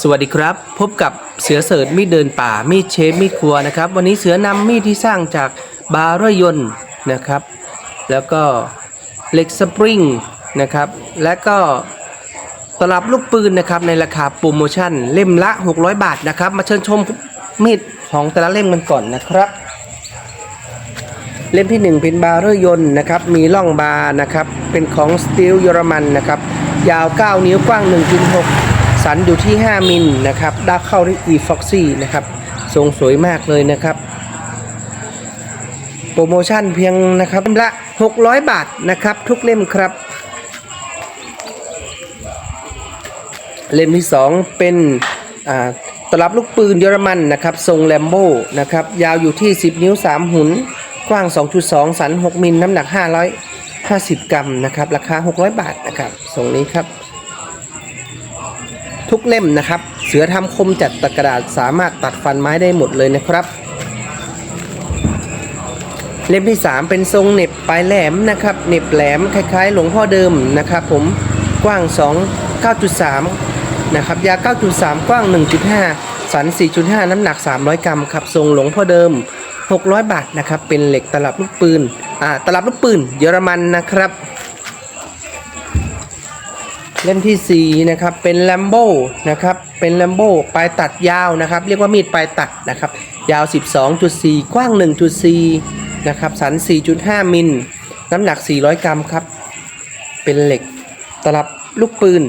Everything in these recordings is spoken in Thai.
สวัสดีครับ พบกับเสือเสิร์ชมีดเดินป่ามีดเชฟมีดครัวนะครับ วันนี้เสือนำมีดที่สร้างจากบาร์ยนต์นะครับ แล้วก็เหล็กสปริงนะครับ และก็ตลับลูกปืนนะครับในราคาโปรโมชั่นเล่มละ 600 บาทนะครับ มาเชิญชมมีดของแต่ละเล่มกันก่อนนะครับ เล่มที่ 1 เป็นบาร์ยนต์นะครับ มีร่องบาร์นะครับ เป็นของสตีลเยอรมันนะครับ ยาว 9 นิ้วกว้าง 1.6 สันอยู่ที่ 5 มิลนะครับด้าเข้าที่ e f o x y นะครับทรงสวยมากเลยนะครับ โปรโมชั่นเพียงนะครับเล่มละ 600 บาทนะครับ ทุกเล่มครับ เล่มที่ 2 เป็นตลับลูกปืนเยอรมันนะครับ ทรงแลมโบนะครับ ยาวอยู่ที่ 10 นิ้ว 3 หุน กว้าง 2.2 สัน 6 มิล น้ำหนัก 550 กรัมนะครับ ราคา 600 บาทนะครับทรงนี้ครับ ทุกเล่มนะครับ เสือทำคมจัดตะกระดาษสามารถตัดฟันไม้ได้หมดเลยนะครับ เล่มที่ 3 เป็นทรงเน็บปลายแหลมนะครับเน็บแหลมคล้ายๆ หลวงพ่อเดิมนะครับ ผมกว้าง 2 9.3 นะครับยาว9.3 กว้าง 1.5 สัน 4.5 น้ำหนัก 300 กรัมครับทรงหลวงพ่อเดิม 600 บาทนะครับเป็นเหล็กตลับลูกปืนอ่าตลับลูกปืนเยอรมันนะครับ เล่มที่ 4 นะครับ เป็นแลมโบ้นะครับ เป็นแลมโบ้ปลายตัดยาวนะครับ เรียกว่ามีดปลายตัดนะครับ ยาว 12.4 กว้าง 1.4 นะครับ สัน 4.5 มิล น้ำหนัก 400 กรัมครับ เป็นเหล็ก ตลับลูกปืน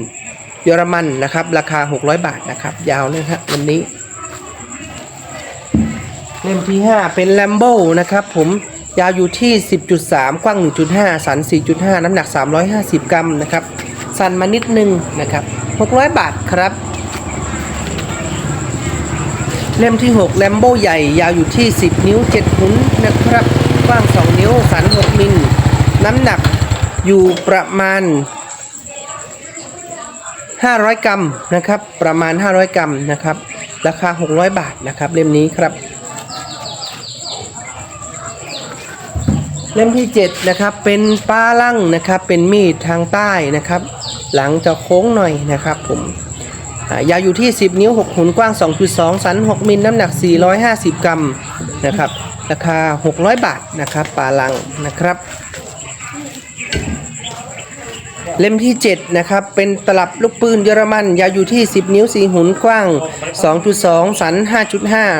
เยอรมันนะครับ ราคา 600 บาทนะครับ ยาวนะครับวันนี้ เล่มที่ 5 เป็นแลมโบ้นะครับ ผม ยาวอยู่ที่ 10.3 กว้าง 1.5 สัน 4.5 น้ำหนัก 350 กรัมนะครับ สั้นมานิดนึงนะครับ 600 บาทครับ เล่มที่ 6 แลมโบใหญ่ยาวอยู่ที่ 10 นิ้ว 7 หุนนะครับ กว้าง 2 นิ้ว สัน 6 มิล น้ำหนักอยู่ประมาณ 500 กรัมนะครับ ประมาณ 500 กรัมนะครับ ราคา 600 บาทนะครับ เล่มนี้ครับเล่มที่ 7 นะครับ เป็นป้าลั่งนะครับ เป็นมีดทางใต้นะครับ หลังจะโค้งหน่อยนะครับผมยาวอยู่ที่ 10 นิ้ว 6 หุนกว้าง 2.2 สัน 6 มิล น้ำหนัก 450 กรัมนะครับ ราคา 600 บาทนะครับปลาลังนะครับ เล่มที่ 7 นะครับ เป็นตลับลูกปืนเยอรมัน ยาวอยู่ที่ 10 นิ้ว 4 หุนกว้าง 2.2 สัน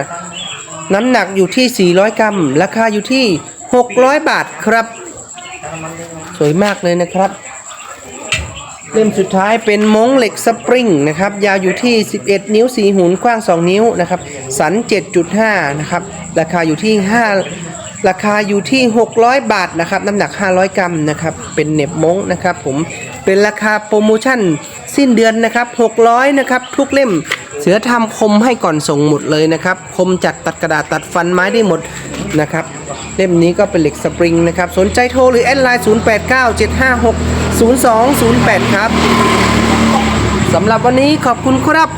5.5 น้ำหนักอยู่ที่ 400 กรัม ราคาอยู่ที่ 600 บาทครับ สวยมากเลยนะครับ เล่มสุดท้ายเป็นมงเหล็กสปริงนะครับ ยาวอยู่ที่ 11 นิ้ว 4 หุนกว้าง 2 นิ้วนะครับ สัน 7.5 นะครับ ราคาอยู่ที่ 5 ราคาอยู่ที่ 600 บาทนะครับ น้ำหนัก 500 กรัมนะครับ เป็นเน็บมงนะครับผม เป็นราคาโปรโมชั่นสิ้นเดือนนะครับ 600 นะครับ ทุกเล่มเสือทำคมให้ก่อนส่งหมดเลยนะครับ คมจัดตัดกระดาษตัดฟันไม้ได้หมด นะครับ เล่มนี้ก็เป็นเหล็กสปริงนะครับ สนใจโทรหรือแอดไลน์ 0897560208 ครับ สำหรับวันนี้ขอบคุณครับ